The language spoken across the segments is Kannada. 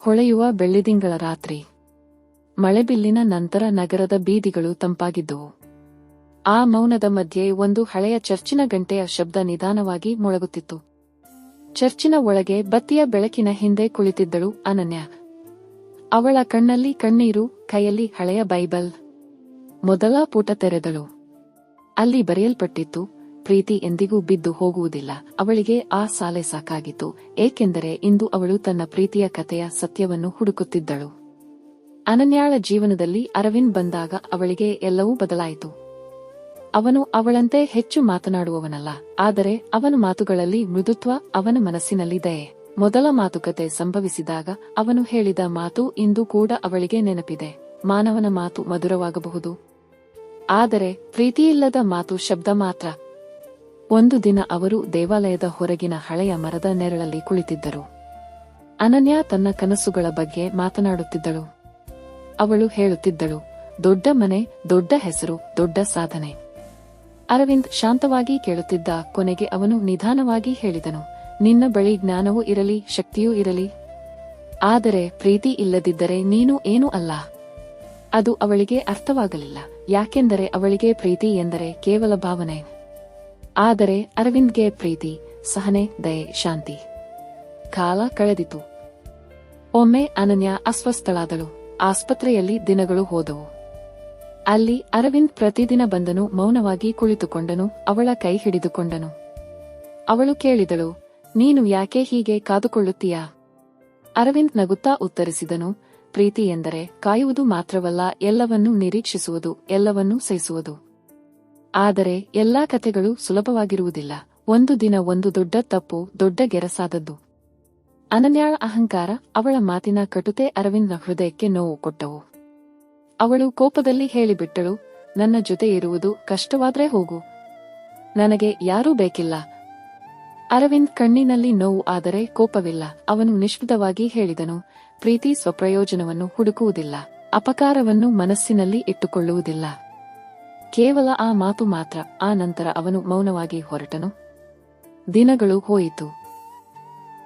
ಹೊಳೆಯುವ ಬೆಳ್ಳಿದಿಂಗಳ ರಾತ್ರಿ. ಮಳೆಬಿಲ್ಲಿನ ನಂತರ ನಗರದ ಬೀದಿಗಳು ತಂಪಾಗಿದ್ದುವು. ಆ ಮೌನದ ಮಧ್ಯೆ ಒಂದು ಹಳೆಯ ಚರ್ಚಿನ ಗಂಟೆಯ ಶಬ್ದ ನಿಧಾನವಾಗಿ ಮೊಳಗುತ್ತಿತ್ತು. ಚರ್ಚಿನ ಒಳಗೆ ಬತ್ತಿಯ ಬೆಳಕಿನ ಹಿಂದೆ ಕುಳಿತಿದ್ದಳು ಅನನ್ಯ. ಅವಳ ಕಣ್ಣಲ್ಲಿ ಕಣ್ಣೀರು, ಕೈಯಲ್ಲಿ ಹಳೆಯ ಬೈಬಲ್. ಮೊದಲ ಪುಟ ತೆರೆದಳು. ಅಲ್ಲಿ ಬರೆಯಲ್ಪಟ್ಟಿತ್ತು ಪ್ರೀತಿ ಎಂದಿಗೂ ಬಿದ್ದು ಹೋಗುವುದಿಲ್ಲ. ಅವಳಿಗೆ ಆ ಸಾಲೆ ಸಾಕಾಗಿತ್ತು. ಏಕೆಂದರೆ ಇಂದು ಅವಳು ತನ್ನ ಪ್ರೀತಿಯ ಕಥೆಯ ಸತ್ಯವನ್ನು ಹುಡುಕುತ್ತಿದ್ದಳು. ಅನನ್ಯಾಳ ಜೀವನದಲ್ಲಿ ಅರವಿಂದ್ ಬಂದಾಗ ಅವಳಿಗೆ ಎಲ್ಲವೂ ಬದಲಾಯಿತು. ಅವನು ಅವಳಂತೆ ಹೆಚ್ಚು ಮಾತನಾಡುವವನಲ್ಲ. ಆದರೆ ಅವನ ಮಾತುಗಳಲ್ಲಿ ಮೃದುತ್ವ ಅವನ ಮನಸ್ಸಿನಲ್ಲಿ ದಯೆ. ಮೊದಲ ಮಾತುಕತೆ ಸಂಭವಿಸಿದಾಗ ಅವನು ಹೇಳಿದ ಮಾತು ಇಂದು ಕೂಡ ಅವಳಿಗೆ ನೆನಪಿದೆ. ಮಾನವನ ಮಾತು ಮಧುರವಾಗಬಹುದು. ಆದರೆ ಪ್ರೀತಿಯಿಲ್ಲದ ಮಾತು ಶಬ್ದ ಮಾತ್ರ. ಒಂದು ದಿನ ಅವರು ದೇವಾಲಯದ ಹೊರಗಿನ ಹಳೆಯ ಮರದ ನೆರಳಲ್ಲಿ ಕುಳಿತಿದ್ದರು. ಅನನ್ಯ ತನ್ನ ಕನಸುಗಳ ಬಗ್ಗೆ ಮಾತನಾಡುತ್ತಿದ್ದಳು. ಅವಳು ಹೇಳುತ್ತಿದ್ದಳು, ದೊಡ್ಡ ಮನೆ, ದೊಡ್ಡ ಹೆಸರು, ದೊಡ್ಡ ಸಾಧನೆ. ಅರವಿಂದ್ ಶಾಂತವಾಗಿ ಕೇಳುತ್ತಿದ್ದ ಕೊನೆಗೆ ಅವನು ನಿಧಾನವಾಗಿ ಹೇಳಿದನು, ನಿನ್ನ ಬಳಿ ಜ್ಞಾನವೂ ಇರಲಿ, ಶಕ್ತಿಯೂ ಇರಲಿ. ಆದರೆ ಪ್ರೀತಿ ಇಲ್ಲದಿದ್ದರೆ ನೀನು ಏನೂ ಅಲ್ಲ. ಅದು ಅವಳಿಗೆ ಅರ್ಥವಾಗಲಿಲ್ಲ. ಯಾಕೆಂದರೆ ಅವಳಿಗೆ ಪ್ರೀತಿ ಎಂದರೆ ಕೇವಲ ಭಾವನೆ. ಆದರೆ ಅರವಿಂದ್ಗೆ ಪ್ರೀತಿ, ಸಹನೆ, ದಯೆ, ಶಾಂತಿ. ಕಾಲ ಕಳೆದಿತು. ಒಮ್ಮೆ ಅನನ್ಯ ಅಸ್ವಸ್ಥಳಾದಳು. ಆಸ್ಪತ್ರೆಯಲ್ಲಿ ದಿನಗಳು ಹೋದವು. ಅಲ್ಲಿ ಅರವಿಂದ್ ಪ್ರತಿದಿನ ಬಂದನು, ಮೌನವಾಗಿ ಕುಳಿತುಕೊಂಡನು, ಅವಳ ಕೈ ಹಿಡಿದುಕೊಂಡನು. ಅವಳು ಕೇಳಿದಳು, ನೀನು ಯಾಕೆ ಹೀಗೆ ಕಾದುಕೊಳ್ಳುತ್ತೀಯಾ? ಅರವಿಂದ್ ನಗುತ್ತಾ ಉತ್ತರಿಸಿದನು, ಪ್ರೀತಿ ಎಂದರೆ ಕಾಯುವುದು ಮಾತ್ರವಲ್ಲ, ಎಲ್ಲವನ್ನೂ ನಿರೀಕ್ಷಿಸುವುದು, ಎಲ್ಲವನ್ನೂ ಸಹಿಸುವುದು. ಆದರೆ ಎಲ್ಲಾ ಕಥೆಗಳು ಸುಲಭವಾಗಿರುವುದಿಲ್ಲ. ಒಂದು ದಿನ ಒಂದು ದೊಡ್ಡ ತಪ್ಪು ದೊಡ್ಡ ಗೆರಸಾದದ್ದು. ಅನನ್ಯಾಳ ಅಹಂಕಾರ ಅವಳ ಮಾತಿನ ಕಟುತೆ ಅರವಿಂದ್ನ ಹೃದಯಕ್ಕೆ ನೋವು ಕೊಟ್ಟವು. ಅವಳು ಕೋಪದಲ್ಲಿ ಹೇಳಿಬಿಟ್ಟಳು, ನನ್ನ ಜೊತೆ ಇರುವುದು ಕಷ್ಟವಾದ್ರೆ ಹೋಗು. ನನಗೆ ಯಾರೂ ಬೇಕಿಲ್ಲ. ಅರವಿಂದ್ ಕಣ್ಣಿನಲ್ಲಿ ನೋವು ಆದರೆ ಕೋಪವಿಲ್ಲ. ಅವನು ನಿಶ್ಚಿತವಾಗಿ ಹೇಳಿದನು, ಪ್ರೀತಿ ಸ್ವಪ್ರಯೋಜನವನ್ನು ಹುಡುಕುವುದಿಲ್ಲ. ಅಪಕಾರವನ್ನು ಮನಸ್ಸಿನಲ್ಲಿ ಇಟ್ಟುಕೊಳ್ಳುವುದಿಲ್ಲ. ಕೇವಲ ಆ ಮಾತು ಮಾತ್ರ, ಆ ನಂತರ ಅವನು ಮೌನವಾಗಿ ಹೊರಟನು. ದಿನಗಳು ಹೋಯಿತು.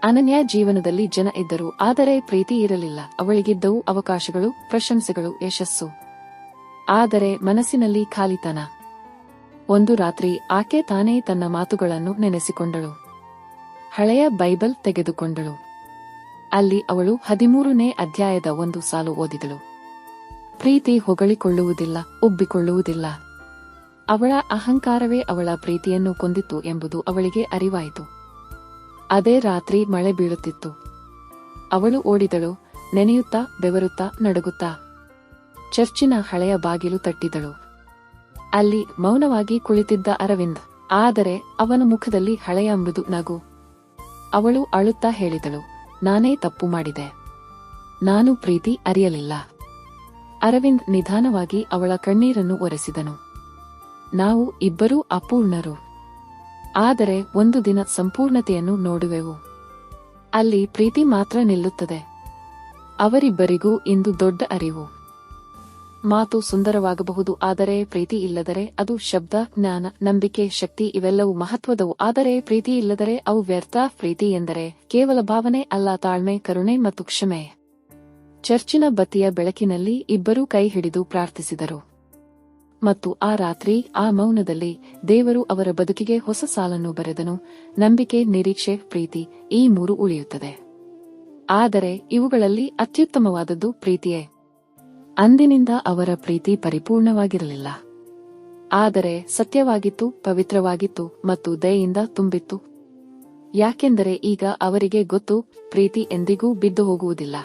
ಅನನ್ಯ ಜೀವನದಲ್ಲಿ ಜನ ಇದ್ದರು, ಆದರೆ ಪ್ರೀತಿ ಇರಲಿಲ್ಲ. ಅವಳಿಗಿದ್ದವು ಅವಕಾಶಗಳು, ಪ್ರಶಂಸೆಗಳು, ಯಶಸ್ಸು. ಆದರೆ ಮನಸ್ಸಿನಲ್ಲಿ ಖಾಲಿತನ. ಒಂದು ರಾತ್ರಿ ಆಕೆ ತಾನೇ ತನ್ನ ಮಾತುಗಳನ್ನು ನೆನೆಸಿಕೊಂಡಳು. ಹಳೆಯ ಬೈಬಲ್ ತೆಗೆದುಕೊಂಡಳು. ಅಲ್ಲಿ ಅವಳು ಹದಿಮೂರನೇ ಅಧ್ಯಾಯದ ಒಂದು ಸಾಲು ಓದಿದಳು. ಪ್ರೀತಿ ಹೊಗಳಿಕೊಳ್ಳುವುದಿಲ್ಲ, ಉಬ್ಬಿಕೊಳ್ಳುವುದಿಲ್ಲ. ಅವಳ ಅಹಂಕಾರವೇ ಅವಳ ಪ್ರೀತಿಯನ್ನು ಕೊಂದಿತ್ತು ಎಂಬುದು ಅವಳಿಗೆ ಅರಿವಾಯಿತು. ಅದೇ ರಾತ್ರಿ ಮಳೆ ಬೀಳುತ್ತಿತ್ತು. ಅವಳು ಓಡಿದಳು, ನೆನೆಯುತ್ತಾ ಬೆವರುತ್ತಾ ನಡುಗುತ್ತಾ ಚರ್ಚಿನ ಹಳೆಯ ಬಾಗಿಲು ತಟ್ಟಿದಳು. ಅಲ್ಲಿ ಮೌನವಾಗಿ ಕುಳಿತಿದ್ದ ಅರವಿಂದ್, ಆದರೆ ಅವನ ಮುಖದಲ್ಲಿ ಹಳೆಯ ಮೃದು ನಗು. ಅವಳು ಅಳುತ್ತಾ ಹೇಳಿದಳು, ನಾನೇ ತಪ್ಪು ಮಾಡಿದೆ. ನಾನು ಪ್ರೀತಿ ಅರಿಯಲಿಲ್ಲ. ಅರವಿಂದ್ ನಿಧಾನವಾಗಿ ಅವಳ ಕಣ್ಣೀರನ್ನು ಒರೆಸಿದನು. ನಾವು ಇಬ್ಬರೂ ಅಪೂರ್ಣರು. ಆದರೆ ಒಂದು ದಿನ ಸಂಪೂರ್ಣತೆಯನ್ನು ನೋಡುವೆವು. ಅಲ್ಲಿ ಪ್ರೀತಿ ಮಾತ್ರ ನಿಲ್ಲುತ್ತದೆ. ಅವರಿಬ್ಬರಿಗೂ ಇಂದು ದೊಡ್ಡ ಅರಿವು. ಮಾತು ಸುಂದರವಾಗಬಹುದು, ಆದರೆ ಪ್ರೀತಿ ಇಲ್ಲದರೆ ಅದು ಶಬ್ದ, ಜ್ಞಾನ, ನಂಬಿಕೆ, ಶಕ್ತಿ ಇವೆಲ್ಲವೂ ಮಹತ್ವದವು. ಆದರೆ ಪ್ರೀತಿ ಇಲ್ಲದರೆ ಅವು ವ್ಯರ್ಥ. ಪ್ರೀತಿ ಎಂದರೆ ಕೇವಲ ಭಾವನೆ ಅಲ್ಲ, ತಾಳ್ಮೆ, ಕರುಣೆ ಮತ್ತು ಕ್ಷಮೆ. ಚರ್ಚಿನ ಬತ್ತಿಯ ಬೆಳಕಿನಲ್ಲಿ ಇಬ್ಬರೂ ಕೈ ಹಿಡಿದು ಪ್ರಾರ್ಥಿಸಿದರು. ಮತ್ತು ಆ ರಾತ್ರಿ, ಆ ಮೌನದಲ್ಲಿ ದೇವರು ಅವರ ಬದುಕಿಗೆ ಹೊಸ ಸಾಲನ್ನು ಬರೆದನು. ನಂಬಿಕೆ, ನಿರೀಕ್ಷೆ, ಪ್ರೀತಿ ಈ ಮೂರು ಉಳಿಯುತ್ತದೆ. ಆದರೆ ಇವುಗಳಲ್ಲಿ ಅತ್ಯುತ್ತಮವಾದದ್ದು ಪ್ರೀತಿಯೇ. ಅಂದಿನಿಂದ ಅವರ ಪ್ರೀತಿ ಪರಿಪೂರ್ಣವಾಗಿರಲಿಲ್ಲ. ಆದರೆ ಸತ್ಯವಾಗಿತ್ತು, ಪವಿತ್ರವಾಗಿತ್ತು ಮತ್ತು ದಯೆಯಿಂದ ತುಂಬಿತ್ತು. ಯಾಕೆಂದರೆ ಈಗ ಅವರಿಗೆ ಗೊತ್ತು, ಪ್ರೀತಿ ಎಂದಿಗೂ ಬಿದ್ದು ಹೋಗುವುದಿಲ್ಲ.